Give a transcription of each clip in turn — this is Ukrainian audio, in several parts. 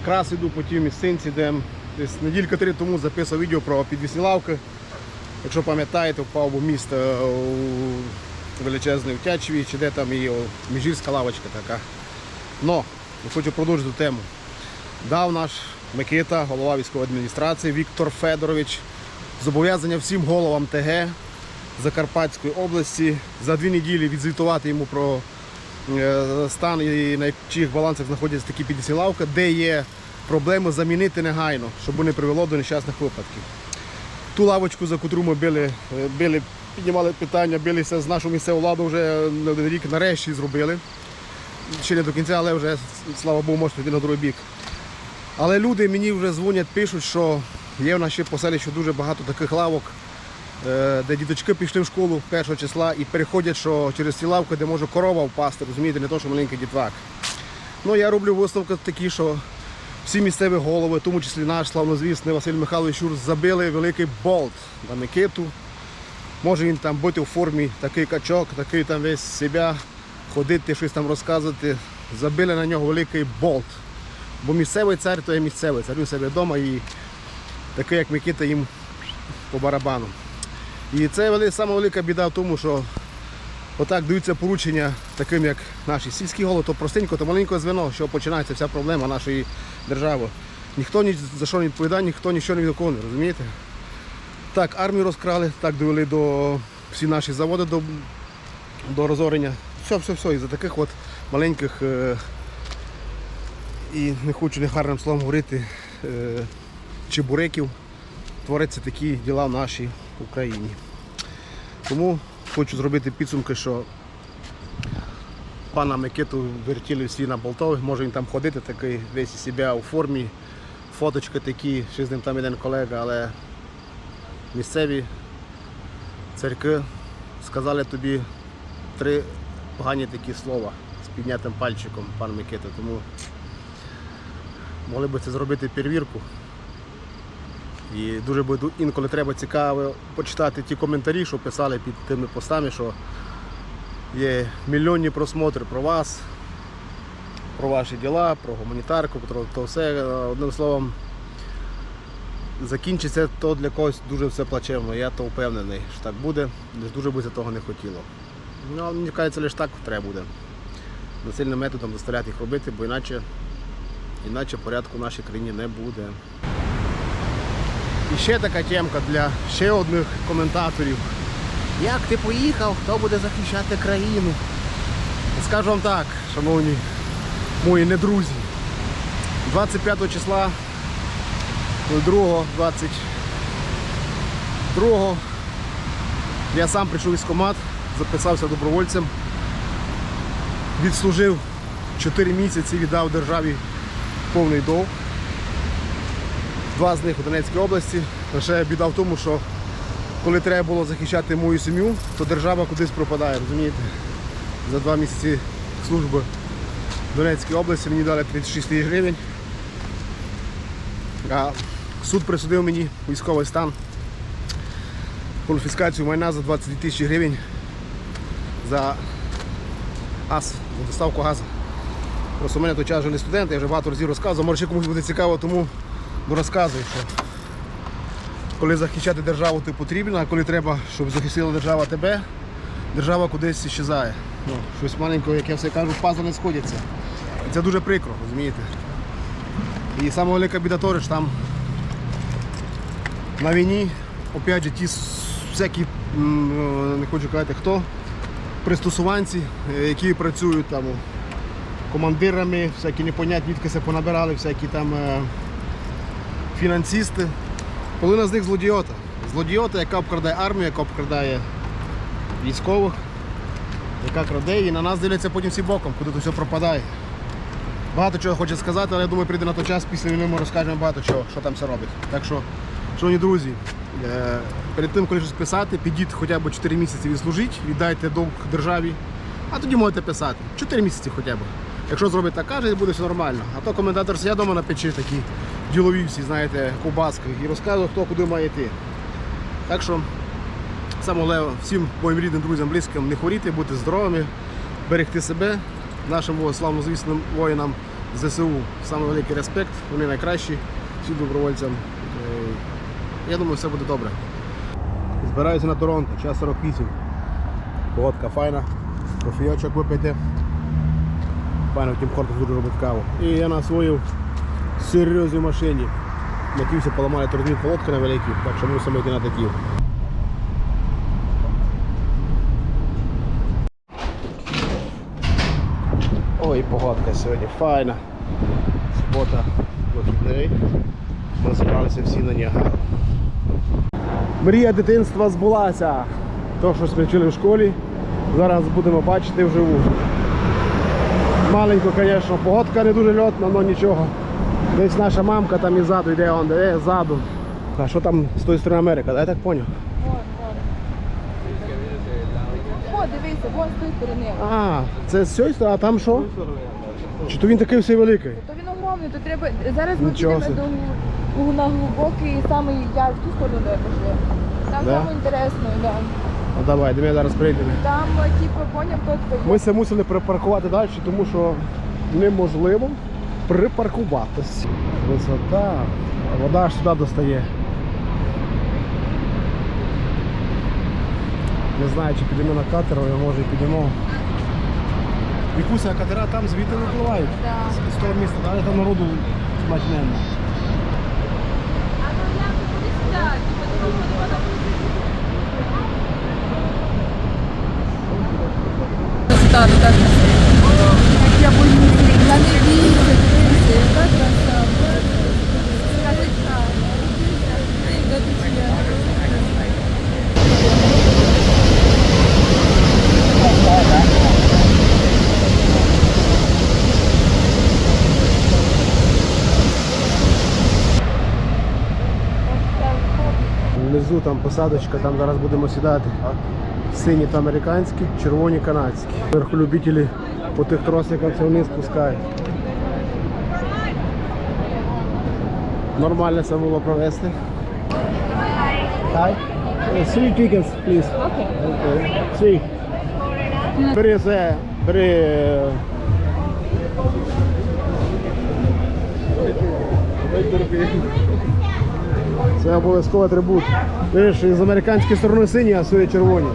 Якраз іду по тій місцинці, де десь неділька три тому записав відео про підвісні лавки. Якщо пам'ятаєте, впав був міст е, у величезний в чи де там і о, міжгірська лавочка така. Но я хочу продовжити тему. Дав наш Микита, голова військової адміністрації Віктор Федорович, зобов'язання всім головам ТГ Закарпатської області за дві неділі відзвітувати йому про стан і на чиїх балансах знаходяться такі підвісні лавки, де є проблеми замінити негайно, щоб не привело до нещасних випадків. Ту лавочку, за котру ми били, е, били піднімали питання, билися з нашою місцевою владою вже на один рік нарешті зробили. Ще не до кінця, але вже, слава Богу, можна йти на другий бік. Але люди мені вже дзвонять, пишуть, що є в нас ще по селищу дуже багато таких лавок, е, де діточки пішли в школу першого числа і переходять, що через ці лавки, де може корова впасти, розумієте, не то, що маленький дітвак. Ну, я роблю висновки такі, що всі місцеві голови, в тому числі наш славнозвісний Василь Михайлович Шур, забили великий болт на Микиту. Може він там бути у формі такий качок, такий там весь себе, ходити, щось там розказувати. Забили на нього великий болт. Бо місцевий цар то є місцевий, цар у себе вдома і такий, як Микита, їм по барабану. І це вели- велика біда в тому, що отак даються поручення таким, як наші сільські голови, то простенько, то маленьке звено, що починається вся проблема нашої держави. Ніхто ні за що не відповідає, ніхто нічого не виконує, розумієте? Так, армію розкрали, так довели до всі наші заводи до, до розорення. Все, все, все. І за таких от маленьких е, і не хочу негарним словом говорити е, чебуреків творяться такі діла в Україні. Тому хочу зробити підсумки, що пана Микиту вертіли всі на болтових, може він там ходити такий весь із себе у формі, фоточки такі, ще з ним там один колега, але місцеві церкви сказали тобі три погані такі слова з піднятим пальчиком, пан Микита. Тому могли би це зробити перевірку. І дуже буде інколи треба цікаво почитати ті коментарі, що писали під тими постами, що є мільйонні просмотри про вас, про ваші діла, про гуманітарку, про то все. Одним словом, закінчиться то для когось дуже все плачевно. Я то впевнений, що так буде. Дуже би за того не хотіло. Ну, мені кажеться, лише так треба буде. Насильним методом заставляти їх робити, бо іначе, іначе порядку в нашій країні не буде. І ще така темка для ще одних коментаторів. Як ти поїхав, хто буде захищати країну? Скажу вам так, шановні мої недрузі. 25 числа 02, 22 я сам прийшов в військкомат, записався добровольцем, відслужив 4 місяці, віддав державі повний довг. Два з них у Донецькій області. Лише біда в тому, що коли треба було захищати мою сім'ю, то держава кудись пропадає, розумієте? За два місяці служби в Донецькій області мені дали 36 тисяч гривень. А суд присудив мені військовий стан, конфіскацію майна за 22 тисячі гривень за газ, за доставку газу. Просто у мене той час вже не студент, я вже багато разів розказував, може комусь буде цікаво, тому ну, розказую, що коли захищати державу ти потрібно, а коли треба, щоб захистила держава тебе, держава кудись щезає. Ну, щось маленького, як я все кажу, пазли не сходяться. І це дуже прикро, розумієте? І саме велика біда того, що там на війні, опять же, ті всякі, е, не хочу казати хто, пристосуванці, е, які працюють там командирами, всякі непонятні відкиси понабирали, всякі там фінансисти. Половина з них злодіота. Злодіота, яка обкрадає армію, яка обкрадає військових, яка краде і на нас дивляться потім всі боком, куди то все пропадає. Багато чого хочу сказати, але я думаю, прийде на той час, після війни ми розкажемо багато чого, що там все робить. Так що, шановні друзі, е, перед тим, коли щось писати, підіть хоча б 4 місяці відслужіть, віддайте довг державі, а тоді можете писати. 4 місяці хоча б. Якщо зробить так, каже, буде все нормально. А то коментатор сидять вдома на печі такі ділові всі, знаєте, ковбаски і розказує, хто куди має йти. Так що, саме головне, всім моїм рідним друзям, близьким не хворіти, бути здоровими, берегти себе, нашим славнозвісним воїнам ЗСУ. Саме великий респект, вони найкращі, всі добровольцям. Е, Я думаю, все буде добре. Збираюся на Торонто, час 48. Погодка файна, кофійочок випити. Файно в Тім дуже робить каву. І я на серйозній машині. Натівся поламали турбін колодки на великі, так що мусимо йти на такі. Ой, погодка сьогодні файна. Субота, вихідний. Ми збиралися всі на Ніагару. Мрія дитинства збулася. То, що вчили в школі, зараз будемо бачити вживу. Маленько, звісно, погодка не дуже льотна, але нічого. Десь наша мамка там і ззаду йде, он де ззаду. А що там з тої сторони Америка? да, Я так зрозумів. О, дивися, вон з тої сторони. А, це з цієї сторони, а там що? Чи то він такий всей великий? То він огромний, то треба. Зараз ми Нічого підемо собі. до на глибокий самий я в ту сторону де пішли. Там Да? саме інтересно, да. Ну давай, мене зараз прийдемо. Там, е, типу, поняв, хто Ми це мусили припаркувати далі, тому що неможливо припаркуватись. Висота. Вода аж сюди достає. Не знаю, чи підемо на катер, але може і підемо. Вікуся, а катера там звідти не впливають. Да. З- того міста, далі там народу смачненно. Так, так. Як я боюся, я не вірю, Внизу там посадочка, там зараз будемо сідати. Сині та американські, червоні канадські. Вверху любителі по тих тросиках це вниз спускають. Нормально це було провести. Hi. Uh, Three tickets, please. Окей. Okay. Three. Бери це, бери. е, Це обов'язковий атрибут. Видиш, з американської сторони сині, а цієї червоні.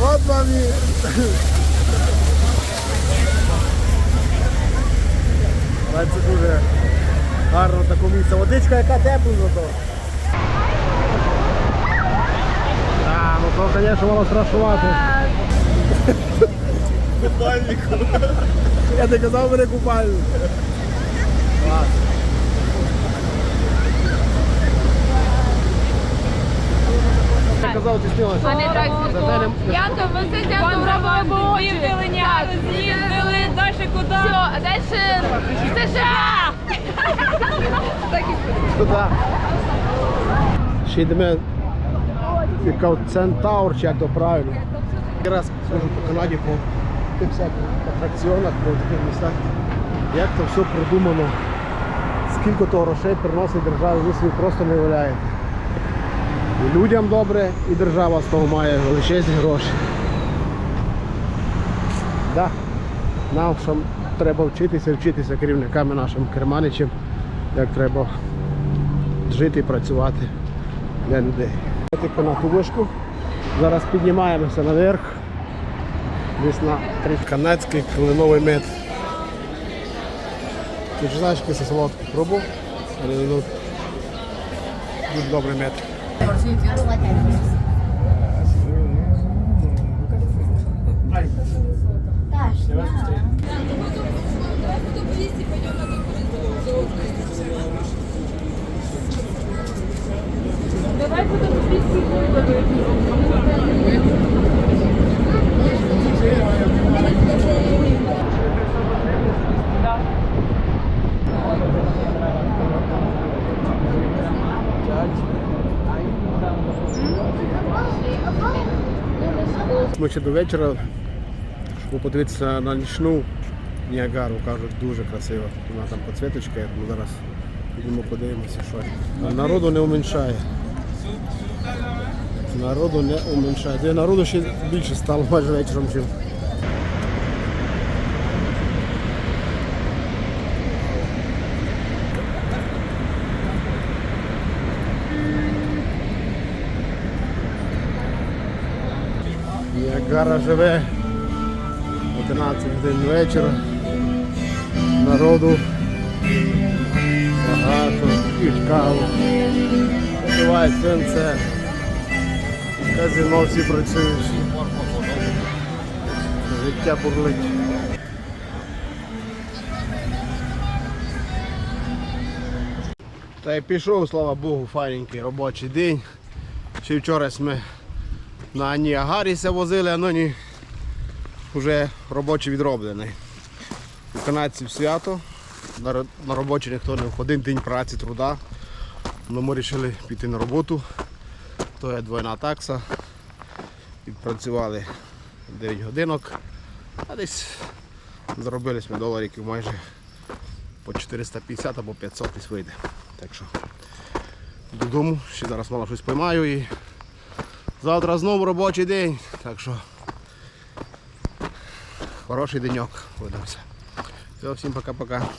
Вот мамі. Але це дуже гарно таке місце. Водичка яка тепла зато. А, ну то, звісно, воно страшувати. Купальнику. Я не казав мене купальник. Клас. Я казав, ти снилася. Не так За те не- Янка, це дякую робимо З'їздили, з'їздили, далі куди? Все, а далі США! Так і Туди. Ще йдемо яка Центаур, чи як то правильно. Якраз скажу по Канаді, по тих всяких атракціонах, по таких містах. Як то все продумано, скільки то грошей приносить держава, ви собі просто не уявляєте. І людям добре, і держава з того має величезні гроші. Да. Нам що треба вчитися, вчитися керівниками нашим керманичам, як треба жити і працювати для людей. Тільки на ту вишку. Зараз піднімаємося наверх. Десь на три канадський кленовий мед. Ти ж знаєш, який це солодкий пробував? Ну, дуже добрий мед. Давай будемо 200 Ми ще до вечора, щоб подивитися на нічну Ніагару, кажуть, дуже красиво. Вона там підсвіточка, я думаю, зараз підемо подивимося, що. Народу не уменьшає. Народу не уменьшає. Де народу ще більше стало майже вечором, чим. Ніагара живе 11 годин вечора. Народу багато, п'ють каву, попивають свинце. Казино всі працюють. Життя бурлить. Та й пішов, слава Богу, файненький робочий день. Ще вчора ми на Ніагаріся возили, а нині вже робочий відроблений. У канадців свято. На, ро- робочий ніхто не входив, день праці, труда. Ну, ми вирішили піти на роботу. То є двойна такса. Відпрацювали 9 годинок. А десь заробили ми доларів майже по 450 або 500 десь вийде. Так що додому, ще зараз мало щось поймаю і завтра знову робочий день. Так що хороший деньок видався. Все, всім пока-пока.